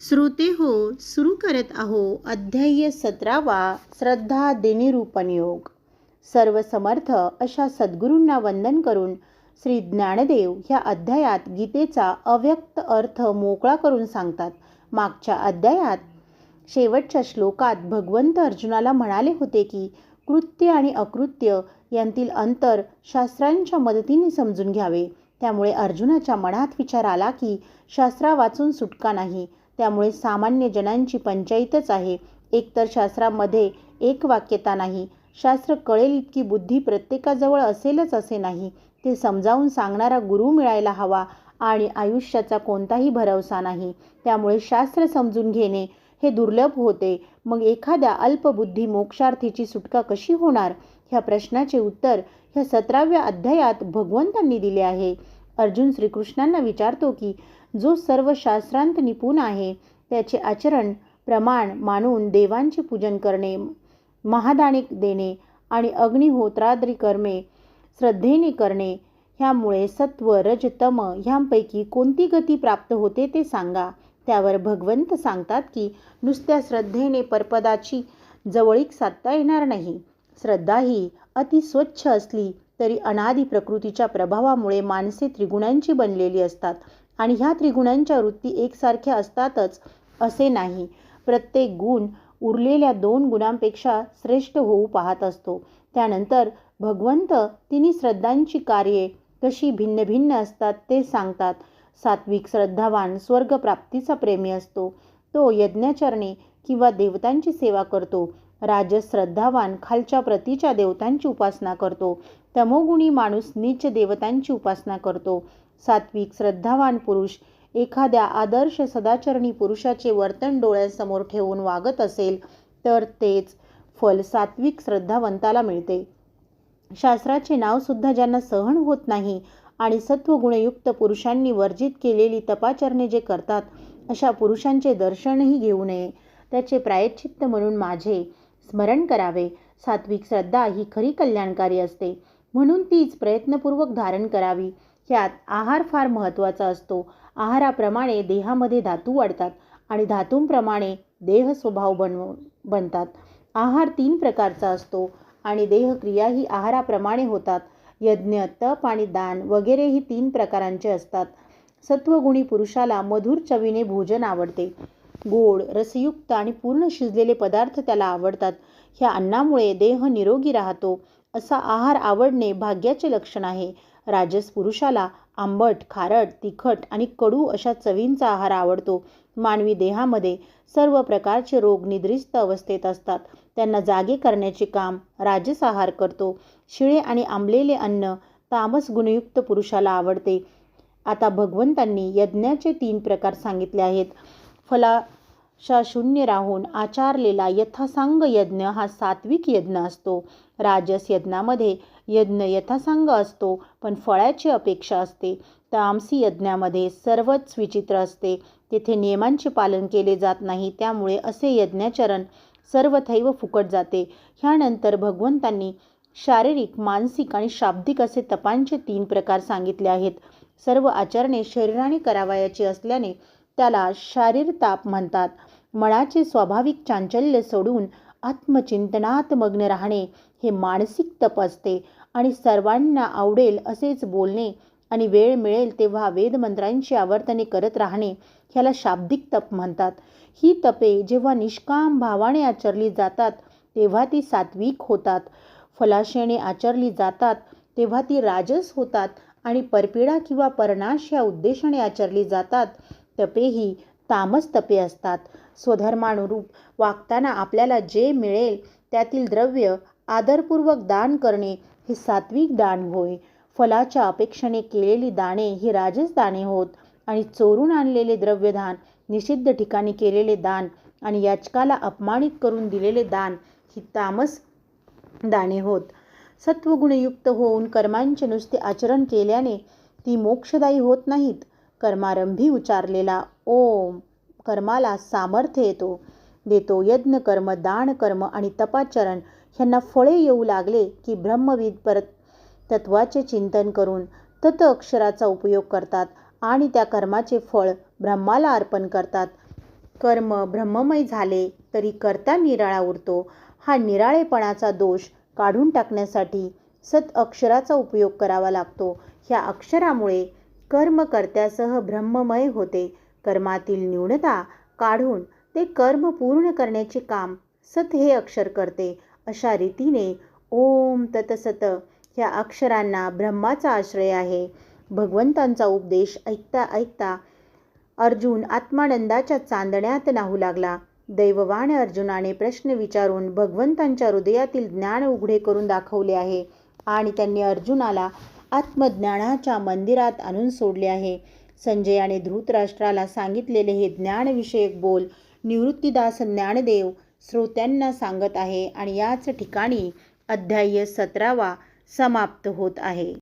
श्रोते हो सुरू करत आहो अध्याय सतरावा श्रद्धा दिनिरूपण योग सर्व समर्थ अशा सद्गुरूंना वंदन करून श्री ज्ञानदेव ह्या अध्यायात गीतेचा अव्यक्त अर्थ मोकळा करून सांगतात. मागच्या अध्यायात शेवटच्या श्लोकात भगवंत अर्जुनाला म्हणाले होते की कृत्य आणि अकृत्य यांतील अंतर शास्त्रांच्या मदतीने समजून घ्यावे. त्यामुळे अर्जुनाच्या मनात विचार आला की शास्त्रा वाचून सुटका नाही. त्यामुळे सामान्य जनांची पंचायतच आहे. एकतर शास्त्रामध्ये एक वाक्यता नाही. शास्त्र कळेल इतकी बुद्धी प्रत्येकाजवळ असेलच असे नाही. ते समजावून सांगणारा गुरु मिळायला हवा आणि आयुष्याचा कोणताही भरवसा नाही. त्यामुळे शास्त्र समजून घेणे हे दुर्लभ होते. मग एखाद्या अल्पबुद्धी मोक्षार्थीची सुटका कशी होणार? ह्या प्रश्नाचे उत्तर ह्या सतराव्या अध्यायात भगवंतांनी दिले आहे. अर्जुन श्रीकृष्णांना विचारतो की जो सर्व शास्त्रांत निपुण आहे त्याचे आचरण प्रमाण मानून देवांचे पूजन करणे महादाने देणे आणि अग्निहोत्राद्री कर्मे श्रद्धेने करणे ह्यामुळे सत्व रज तम ह्यांपैकी कोणती गती प्राप्त होते ते सांगा. त्यावर भगवंत सांगतात की नुसत्या श्रद्धेने परपदाची जवळीक साधता येणार नाही. श्रद्धा ही अति स्वच्छ असली तरी अनादी प्रकृतीच्या प्रभावामुळे माणसे त्रिगुणांची बनलेली असतात. आणि ह्या त्रिगुणांच्या वृत्ती एकसारख्या असतातच असे नाही. प्रत्येक गुण उरलेल्या दोन गुणांपेक्षा श्रेष्ठ होऊ पाहत असतो. त्यानंतर भगवंत तिन्ही श्रद्धांची कार्ये कशी भिन्न भिन्न असतात ते सांगतात. सात्विक श्रद्धावान स्वर्गप्राप्तीचा प्रेमी असतो. तो यज्ञाचरणे किंवा देवतांची सेवा करतो. राजस श्रद्धावान खालच्या प्रतीच्या देवतांची उपासना करतो. तमोगुणी माणूस नीच देवतांची उपासना करतो. सात्विक श्रद्धावान पुरुष एखाद्या आदर्श सदाचरणी पुरुषाचे वर्तन डोळ्यांसमोर ठेवून वागत असेल तर तेच फल सात्विक श्रद्धावंताला मिळते. शास्त्राचे नावसुद्धा ज्यांना सहन होत नाही आणि सत्वगुणयुक्त पुरुषांनी वर्जित केलेली तपाचरणे जे करतात अशा पुरुषांचे दर्शनही घेऊ नये. त्याचे प्रायश्चित्त म्हणून माझे स्मरण करावे. सात्विक श्रद्धा ही खरी कल्याणकारी असते. म्हणून तीच प्रयत्नपूर्वक धारण करावी. ह्यात आहार फार महत्त्वाचा असतो. आहाराप्रमाणे देहामध्ये धातू वाढतात आणि धातूंप्रमाणे देह स्वभाव बनव बनतात. आहार तीन प्रकारचा असतो आणि देहक्रिया ही आहाराप्रमाणे होतात. यज्ञ तप आणि दान वगैरे ही तीन प्रकारांचे असतात. सत्वगुणी पुरुषाला मधुर चवीने भोजन आवडते. गोड रसयुक्त आणि पूर्ण शिजलेले पदार्थ त्याला आवडतात. ह्या अन्नामुळे देह निरोगी राहतो. असा आहार आवडणे भाग्याचे लक्षण आहे. राजस पुरुषाला आंबट खारट तिखट आणि कडू अशा चवींचा आहार आवडतो. मानवी देहामध्ये सर्व प्रकारचे रोग निद्रिस्त अवस्थेत असतात. त्यांना जागे करण्याचे काम राजस आहार करतो. शिळे आणि आंबलेले अन्न तामस गुणयुक्त पुरुषाला आवडते. आता भगवंतांनी यज्ञाचे तीन प्रकार सांगितले आहेत. फला शून्य राहून आचारलेला यथासांग यज्ञ हा सात्विक यज्ञ असतो. राजस यज्ञामध्ये यज्ञ यथासांग असतो पण फळाची अपेक्षा असते. तामसी यज्ञामध्ये सर्वच विचित्र असते. तेथे नियमांचे पालन केले जात नाही त्यामुळे असे यज्ञाचरण सर्वथैव फुकट जाते. ह्यानंतर भगवंतांनी शारीरिक मानसिक आणि शाब्दिक असे तपांचे तीन प्रकार सांगितले आहेत. सर्व आचरणे शरीराने करावयाची असल्याने त्याला शारीर ताप म्हणतात. मनाचे स्वाभाविक चांचल्य सोडून आत्मचिंतनात मग्न राहणे हे मानसिक तप असते आणि सर्वांना आवडेल असेच बोलणे आणि वेळ मिळेल तेव्हा वेदमंत्रांची आवर्तने करत राहणे ह्याला शाब्दिक तप म्हणतात. ही तपे जेव्हा निष्काम भावाने आचरली जातात तेव्हा ती सात्विक होतात. फलाशेने आचरली जातात तेव्हा ती राजस होतात आणि परपिडा किंवा परनाश या उद्देशाने आचरली जातात. तपेही तामस तपे असतात. स्वधर्मानुरूप वागताना आपल्याला जे मिळेल त्यातील द्रव्य आदरपूर्वक दान करणे हे सात्विक दान होय. फलाच्या अपेक्षेने केलेली दाणे ही राजस दाणे होत आणि चोरून आणलेले द्रव्यदान निषिद्ध ठिकाणी केलेले दान आणि याचकाला अपमानित करून दिलेले दान ही तामस दाणे होत. सत्वगुणयुक्त होऊन कर्मांचे नुसते आचरण केल्याने ती मोक्षदायी होत नाहीत. कर्मारंभी उचारलेला ओम कर्माला सामर्थ्य येतो. देतो यज्ञ कर्म दान कर्म आणि तपाचरण. ह्यांना फळे येऊ लागले की ब्रह्मविद परत तत्वाचे चिंतन करून तत अक्षराचा उपयोग करतात आणि त्या कर्माचे फळ ब्रह्माला अर्पण करतात. कर्म ब्रह्ममय झाले तरी करता निराळा उरतो. हा निराळेपणाचा दोष काढून टाकण्यासाठी सत अक्षराचा उपयोग करावा लागतो. ह्या अक्षरामुळे कर्म कर्त्यासह ब्रह्ममय होते. कर्मातील न्यूनता काढून ते कर्म पूर्ण करण्याचे काम सत हे अक्षर करते. अशा रीतीने ओम ततसत ह्या अक्षरांना ब्रह्माचा आश्रय आहे. भगवंतांचा उपदेश ऐकता ऐकता अर्जुन आत्मानंदाच्या चांदण्यात नाहू लागला. दैववान अर्जुनाने प्रश्न विचारून भगवंतांच्या हृदयातील ज्ञान उघडे करून दाखवले आहे आणि त्यांनी अर्जुनाला आत्मज्ञानाच्या मंदिरात आणून सोडले आहे. संजयाने धृतराष्ट्राला सांगितलेले हे ज्ञानविषयक बोल निवृत्तीदास ज्ञानदेव श्रोत्यांना सांगत आहे आणि याच ठिकाणी अध्याय सतरावा समाप्त होत आहे.